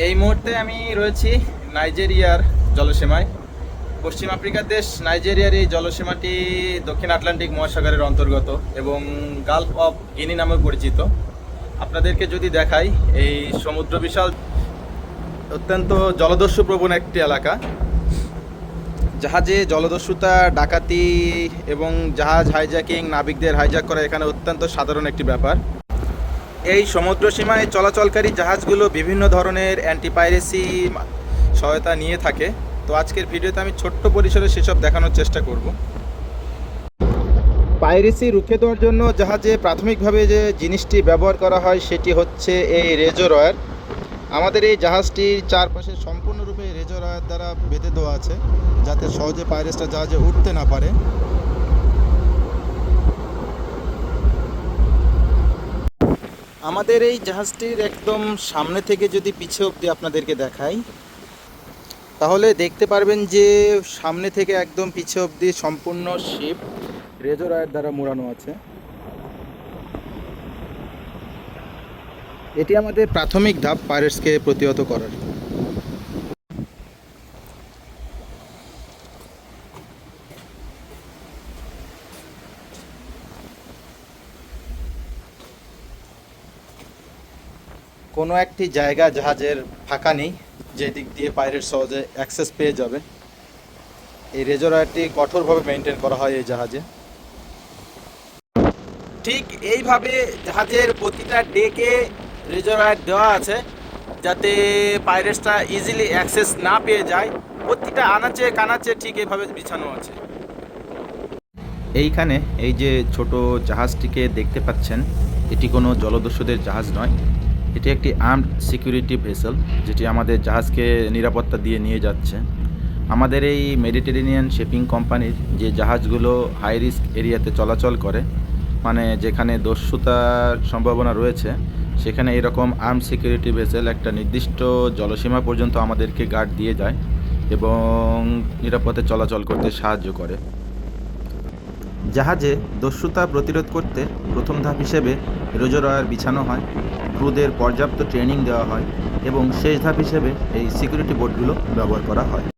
এই মুহূর্তে আমি রয়েছি নাইজেরিয়ার জলসীমায়। পশ্চিম আফ্রিকার দেশ, নাইজেরিয়ার এই জলসীমাটি দক্ষিণ আটলান্টিক মহাসাগরের অন্তর্গত এবং গালফ অফ গিনি নামে পরিচিত। আপনাদেরকে যদি দেখাই, এই সমুদ্র বিশাল, অত্যন্ত জলদস্যু প্রবণ একটি এলাকা। জাহাজে জলদস্যুতা, ডাকাতি এবং জাহাজ হাইজ্যাকিং নাবিকদের হাইজ্যাক করা এখানে অত্যন্ত সাধারণ একটি ব্যাপার। এই সমুদ্র সীমায় চলাচলকারী জাহাজগুলো বিভিন্ন ধরনের অ্যান্টিপাইরেসি সহায়তা নিয়ে থাকে। তো আজকের ভিডিওতে আমি ছোট্ট পরিসরে সেসব দেখানোর চেষ্টা করব। পাইরেসি রুখে দেওয়ার জন্য জাহাজে প্রাথমিকভাবে যে জিনিসটি ব্যবহার করা হয় সেটি হচ্ছে এই রেজোরয়ার আমাদের এই জাহাজটির চারপাশে সম্পূর্ণরূপে রেজোরয়ার দ্বারা বেঁধে দেওয়া আছে, যাতে সহজে পাইরেসটা জাহাজে উঠতে না পারে। আমাদের এই জাহাজটির একদম সামনে থেকে যদি পিছে অবধি আপনাদেরকে দেখাই, তাহলে দেখতে পারবেন যে সামনে থেকে একদম পিছে অবধি সম্পূর্ণ শিপ রেজোরায়ের দ্বারা মোড়ানো আছে। এটি আমাদের প্রাথমিক ধাপ পাইরেটসকে প্রতিহত করার। কোনো একটি জায়গা জাহাজের ফাঁকা নেই, যে দিক দিয়ে পাইরেট সহজে অ্যাক্সেস পেয়ে যাবে। এই রেজোরারটি কঠোরভাবে মেনটেন করা হয় এই জাহাজে। ঠিক এইভাবে জাহাজের প্রতিটা ডেকে রেজোরার দেওয়া আছে, যাতে পাইরেটসটা ইজিলি অ্যাক্সেস না পেয়ে যায়। প্রতিটা আনাচে কানাচে ঠিক এভাবে বিছানো আছে। এইখানে এই যে ছোট জাহাজটিকে দেখতে পাচ্ছেন, এটি কোনো জলদস্যুদের জাহাজ নয়। এটি একটি আর্মড সিকিউরিটি ভেসেল, যেটি আমাদের জাহাজকে নিরাপত্তা দিয়ে নিয়ে যাচ্ছে। আমাদের এই মেডিটেরেনিয়ান শিপিং কোম্পানির যে জাহাজগুলো হাই রিস্ক এরিয়াতে চলাচল করে মানে যেখানে দস্যুতার সম্ভাবনা রয়েছে, সেখানে এরকম আর্ম সিকিউরিটি ভেসেল একটা নির্দিষ্ট জলসীমা পর্যন্ত আমাদেরকে গার্ড দিয়ে যায় এবং নিরাপদে চলাচল করতে সাহায্য করে। জাহাজে দস্যুতা প্রতিরোধ করতে প্রথম ধাপ হিসেবে রোজরয়ার বিছানো হয়। ক্রুদের পর্যাপ্ত ট্রেনিং দেওয়া হয় এবং শেষ ধাপ হিসেবে এই সিকিউরিটি বোর্ডগুলো ব্যবহার করা হয়।